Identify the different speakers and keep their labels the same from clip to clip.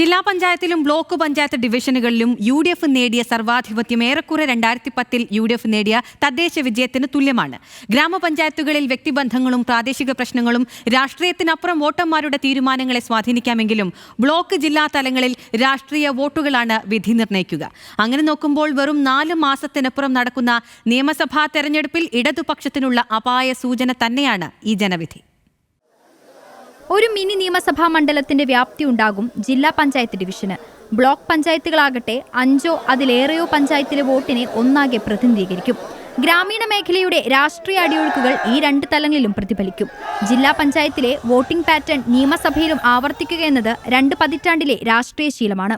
Speaker 1: ജില്ലാ പഞ്ചായത്തിലും ബ്ലോക്ക് പഞ്ചായത്ത് ഡിവിഷനുകളിലും യു ഡി എഫ് നേടിയ സർവാധിപത്യം ഏറെക്കുറെ രണ്ടായിരത്തി പത്തിൽ യു ഡി എഫ് നേടിയ തദ്ദേശ വിജയത്തിന് തുല്യമാണ്. ഗ്രാമപഞ്ചായത്തുകളിൽ വ്യക്തിബന്ധങ്ങളും പ്രാദേശിക പ്രശ്നങ്ങളും രാഷ്ട്രീയത്തിനപ്പുറം വോട്ടർമാരുടെ തീരുമാനങ്ങളെ സ്വാധീനിക്കാമെങ്കിലും ബ്ലോക്ക് ജില്ലാ തലങ്ങളിൽ രാഷ്ട്രീയ വോട്ടുകളാണ് വിധി നിർണയിക്കുക. അങ്ങനെ നോക്കുമ്പോൾ വെറും നാല് മാസത്തിനപ്പുറം നടക്കുന്ന നിയമസഭാ തെരഞ്ഞെടുപ്പിൽ ഇടതുപക്ഷത്തിനുള്ള അപായ സൂചന തന്നെയാണ് ഈ ജനവിധി.
Speaker 2: ഒരു മിനി നിയമസഭാ മണ്ഡലത്തിന്റെ വ്യാപ്തി ഉണ്ടാകും ജില്ലാ പഞ്ചായത്ത് ഡിവിഷന്. ബ്ലോക്ക് പഞ്ചായത്തുകളാകട്ടെ അഞ്ചോ അതിലേറെയോ പഞ്ചായത്തിലെ വോട്ടിനെ ഒന്നാകെ പ്രതിനിധീകരിക്കും. ഗ്രാമീണ മേഖലയുടെ രാഷ്ട്രീയ അടിയൊഴുക്കുകൾ ഈ രണ്ട് തലങ്ങളിലും പ്രതിഫലിക്കും. ജില്ലാ പഞ്ചായത്തിലെ വോട്ടിംഗ് പാറ്റേൺ നിയമസഭയിലും ആവർത്തിക്കുക എന്നത് രണ്ട് പതിറ്റാണ്ടിലെ രാഷ്ട്രീയ ശീലമാണ്.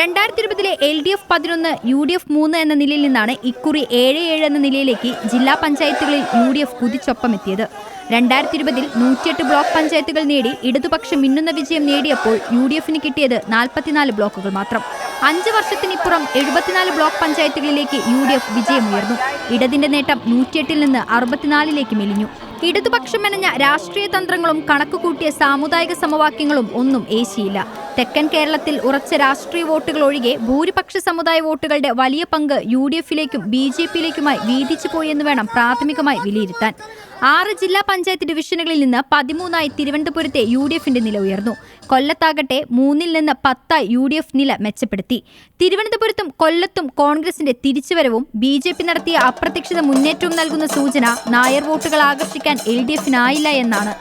Speaker 2: രണ്ടായിരത്തി ഇരുപതിലെ എൽ ഡി എഫ് പതിനൊന്ന് യു ഡി എഫ് മൂന്ന് എന്ന നിലയിൽ നിന്നാണ് ഇക്കുറി ഏഴ് ഏഴ് എന്ന നിലയിലേക്ക് ജില്ലാ പഞ്ചായത്തുകളിൽ യു ഡി എഫ് കുതിച്ചൊപ്പമെത്തിയത്. രണ്ടായിരത്തി ഇരുപതിൽ നൂറ്റിയെട്ട് ബ്ലോക്ക് പഞ്ചായത്തുകൾ നേടി ഇടതുപക്ഷം മിന്നുന്ന വിജയം നേടിയപ്പോൾ യു ഡി എഫിന് കിട്ടിയത് നാൽപ്പത്തിനാല് ബ്ലോക്കുകൾ മാത്രം. അഞ്ച് വർഷത്തിനിപ്പുറം എഴുപത്തിനാല് ബ്ലോക്ക് പഞ്ചായത്തുകളിലേക്ക് യു ഡി എഫ് വിജയമുയർന്നു. ഇടതിന്റെ നേട്ടം നൂറ്റിയെട്ടിൽ നിന്ന് അറുപത്തിനാലിലേക്ക് മെലിഞ്ഞു. ഇടതുപക്ഷം മെനഞ്ഞ രാഷ്ട്രീയ തന്ത്രങ്ങളും കണക്കുകൂട്ടിയ സാമുദായിക സമവാക്യങ്ങളും ഒന്നും ഏശിയില്ല. തെക്കൻ കേരളത്തിൽ ഉറച്ച രാഷ്ട്രീയ വോട്ടുകൾ ഒഴികെ ഭൂരിപക്ഷ സമുദായ വോട്ടുകളുടെ വലിയ പങ്ക് യു ഡി എഫിലേക്കും ബി ജെ പിയിലേക്കുമായി വീതിച്ചു പോയെന്ന് വേണം പ്രാഥമികമായി വിലയിരുത്താൻ. ആറ് ജില്ലാ പഞ്ചായത്ത് ഡിവിഷനുകളിൽ നിന്ന് പതിമൂന്നായി തിരുവനന്തപുരത്തെ യു ഡി എഫിന്റെ നില ഉയർന്നു. കൊല്ലത്താകട്ടെ മൂന്നിൽ നിന്ന് പത്തായി യു ഡി എഫ് നില മെച്ചപ്പെടുത്തി. തിരുവനന്തപുരത്തും കൊല്ലത്തും കോൺഗ്രസിന്റെ തിരിച്ചുവരവും ബി ജെ പി നടത്തിയ അപ്രത്യക്ഷിത മുന്നേറ്റവും നൽകുന്ന സൂചന നായർ വോട്ടുകൾ ആകർഷിക്കാൻ എൽ ഡി എഫിനായില്ല എന്നാണ്.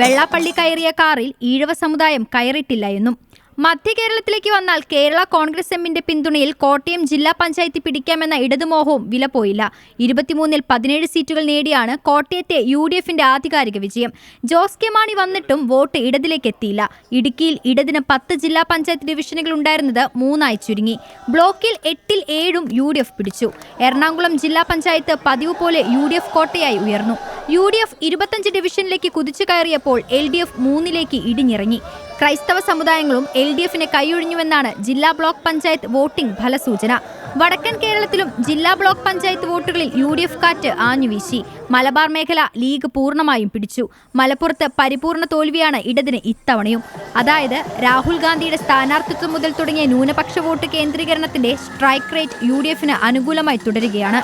Speaker 2: വെള്ളാപ്പള്ളി കയറിയ കാറിൽ ഈഴവ സമുദായം കയറിയിട്ടില്ല എന്നും മധ്യ കേരളത്തിലേക്ക് വന്നാൽ കേരള കോൺഗ്രസ് എമ്മിന്റെ പിന്തുണയിൽ കോട്ടയം ജില്ലാ പഞ്ചായത്ത് പിടിക്കാമെന്ന ഇടതുമോഹവും വില പോയില്ല. ഇരുപത്തിമൂന്നിൽ പതിനേഴ് സീറ്റുകൾ നേടിയാണ് കോട്ടയത്തെ യു ഡി എഫിന്റെ ആധികാരിക വിജയം. ജോസ് കെ മാണി വന്നിട്ടും വോട്ട് ഇടതിലേക്ക് എത്തിയില്ല. ഇടുക്കിയിൽ ഇടതിന് പത്ത് ജില്ലാ പഞ്ചായത്ത് ഡിവിഷനുകൾ ഉണ്ടായിരുന്നത് മൂന്നായി ചുരുങ്ങി. ബ്ലോക്കിൽ എട്ടിൽ ഏഴും യു ഡി എഫ് പിടിച്ചു. എറണാകുളം ജില്ലാ പഞ്ചായത്ത് പതിവ് പോലെ യു ഡി എഫ് കോട്ടയായി ഉയർന്നു. യു ഡി എഫ് ഇരുപത്തഞ്ച് ഡിവിഷനിലേക്ക് കുതിച്ചു കയറിയപ്പോൾ എൽ ഡി എഫ് മൂന്നിലേക്ക് ഇടിഞ്ഞിറങ്ങി. ക്രൈസ്തവ സമുദായങ്ങളും എൽ ഡി എഫിനെ കൈയൊഴിഞ്ഞുവെന്നാണ് ജില്ലാ ബ്ലോക്ക് പഞ്ചായത്ത് വോട്ടിംഗ് ഫലസൂചന. വടക്കൻ കേരളത്തിലും ജില്ലാ ബ്ലോക്ക് പഞ്ചായത്ത് വോട്ടുകളിൽ യു ഡി എഫ് കാറ്റ് ആഞ്ഞുവീശി. മലബാർ മേഖല ലീഗ് പൂർണമായും പിടിച്ചു. മലപ്പുറത്ത് പരിപൂർണ തോൽവിയാണ് ഇടതിന് ഇത്തവണയും. അതായത് രാഹുൽ ഗാന്ധിയുടെ സ്ഥാനാർത്ഥിത്വം മുതൽ തുടങ്ങിയ ന്യൂനപക്ഷ വോട്ട് കേന്ദ്രീകരണത്തിന്റെ സ്ട്രൈക്ക് റേറ്റ് യു അനുകൂലമായി തുടരുകയാണ്.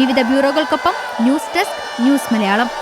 Speaker 2: വിവിധ ബ്യൂറോകൾക്കൊപ്പം ന്യൂസ് ഡെസ്ക് ന്യൂസ് മലയാളം.